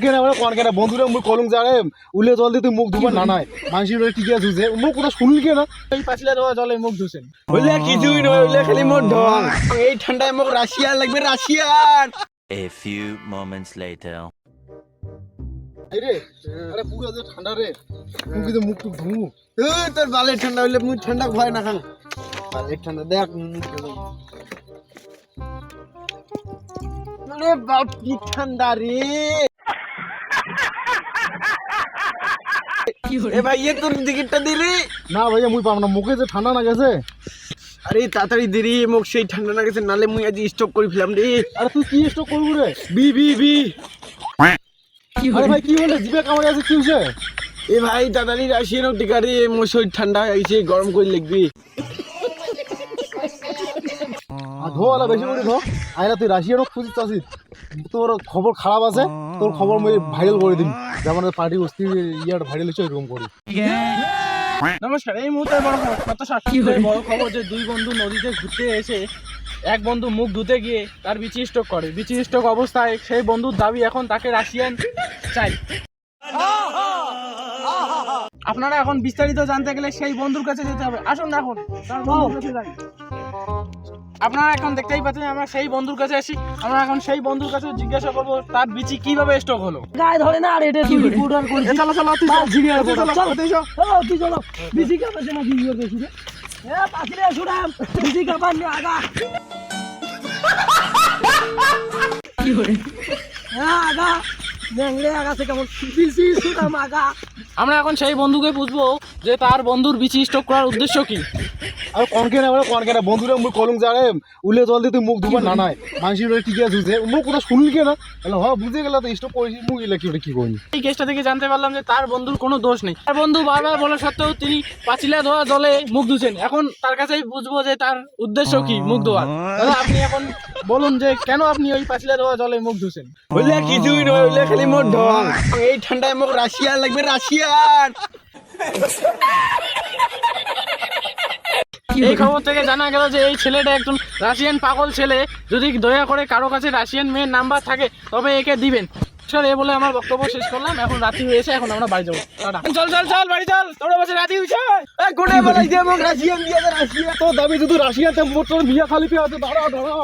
কেন আমরা কোন কেন? বন্ধুরা মুখ কলম জানে উলে জল দিয়ে তুই মুখ ধুবার না নাই। মানুষের রয়ে টিকে ধুছে মুখ কথা শুনলি এই পাঁচলে দেওয়া জলে মুখ ধুছেন। বললে কিছুই নয় বললে খালি মোর ঢং এই ঠান্ডায় মোক রাশিয়ার লাগবে রাশিয়ার A few moments later. এই রে আরে পুরো যে ঠান্ডা রে মুখ কিন্তু মুখ টুক ধুমু। তোর বালের ঠান্ডা হইলে মুখ ঠান্ডা ভয় না খান বালের ঠান্ডা দেখ। মুখ গেল কি ঠান্ডা রে। এ ভাই এ তোর টিকিটটা দিলি? না ভাইয়া মুই পাম না। মুখে যে ঠান্ডা না গেছে আরে তাড়াতাড়ি দিলি মোক সেই ঠান্ডা না গেছে নালে মুই আজ স্টপ করে ফেলাম রে। আরে তুই কি স্টক করবি রে? বি বি বি। আরে ভাই কি হলো? জিবে কামড়ে আছে কি হইছে এ ভাই তাড়াতাড়ি রাশিয়ান টিকা রে মোর শরীর ঠান্ডা হয়ে গেছে গরম করে লিখবি। ধো আলা বেশি করে ধো। আইলা তুই রাশিয়ানও খুঁজিস চাষিস? তোর খবর খারাপ আছে তোর খবর মই ভাইরাল করে দিন যেমন পার্টি অস্থির ইয়ার ভাইরাল হচ্ছে ওইরকম করি। নমস্কার এই মুহূর্তে বড় খবর কত সাক্ষী বড় খবর যে দুই বন্ধু নদীতে ঘুরতে এসে এক বন্ধু মুখ ধুতে গিয়ে তার বিচি স্ট্রোক করে। বিচি স্ট্রোক অবস্থায় সেই বন্ধুর দাবি এখন তাকে রাশিয়ান চাই। আপনারা এখন বিস্তারিত জানতে গেলে সেই বন্ধুর কাছে যেতে হবে। আসুন না এখন আপনারা এখন দেখতেই পাচ্ছেন আমরা সেই বন্ধুর কাছে আসি। আমরা এখন সেই বন্ধুর কাছে জিজ্ঞাসা করব তার বিচি কীভাবে স্টক হলো? গায়ে ধরে না আর এটা তুই রিপোর্টার করিস। চলো চলো তুই চল। চলো, চলো। তুই চল। তুই চলো। বিসি কা পাশে না জিরিয়ার বেশি রে? এ পাশে শুনাম বিসি কা পাশে আগা। কি করে? হ্যাঁ আগা। নেংলে আগা সে কেমন। বিসি শুনাম আগা। আমরা এখন সেই বন্ধুকে বুঝব যে তার বন্ধুর বিচি স্টক করার উদ্দেশ্য কি? আর কোন কেন আমরা কোন কেন? বন্ধুরা মুখ কলম জানে। উলে জল দিয়ে তুই মুখ ধুবার না নাই মানুষের রয়ে টিকে ধুছে মুখ কথা শুনলি কেন তাহলে হ বুঝে গেল তো স্টক করেছি মুখ এলে কি ওটা কি করি এই কেসটা থেকে জানতে পারলাম যে তার বন্ধুর কোনো দোষ নেই। তার বন্ধু বারবার বলা সত্ত্বেও তিনি পাঁচিলা ধোয়া জলে মুখ ধুছেন। এখন তার কাছেই বুঝব যে তার উদ্দেশ্য কি মুখ ধোয়ার। দাদা আপনি এখন বলুন যে কেন আপনি ওই পাঁচিলা ধোয়া জলে মুখ ধুছেন? বললে কিছুই নয় বললে খালি মোর ঢং এই ঠান্ডায় মোক রাশিয়ার লাগবে রাশিয়ার। এই খবর থেকে জানা গেল যে এই ছেলেটা একজন রাশিয়ান পাগল ছেলে। যদি দয়া করে কারও কাছে রাশিয়ান মেয়ের নাম্বার থাকে তবে একে দিবেন। স্যার এ বলে আমার বক্তব্য শেষ করলাম। এখন রাতি হয়েছে এখন আমরা বাড়ি যাব। চল চল চল বাড়ি চল। তোরা বসে রাতি হয়েছে? কোনে বলাই দিয়ে মোক রাশিয়ান দিয়ে রাশিয়া। তো দাবি যদি রাশিয়াতে মোট তোর বিয়া খালি পেয়ে দাঁড়া দাঁড়া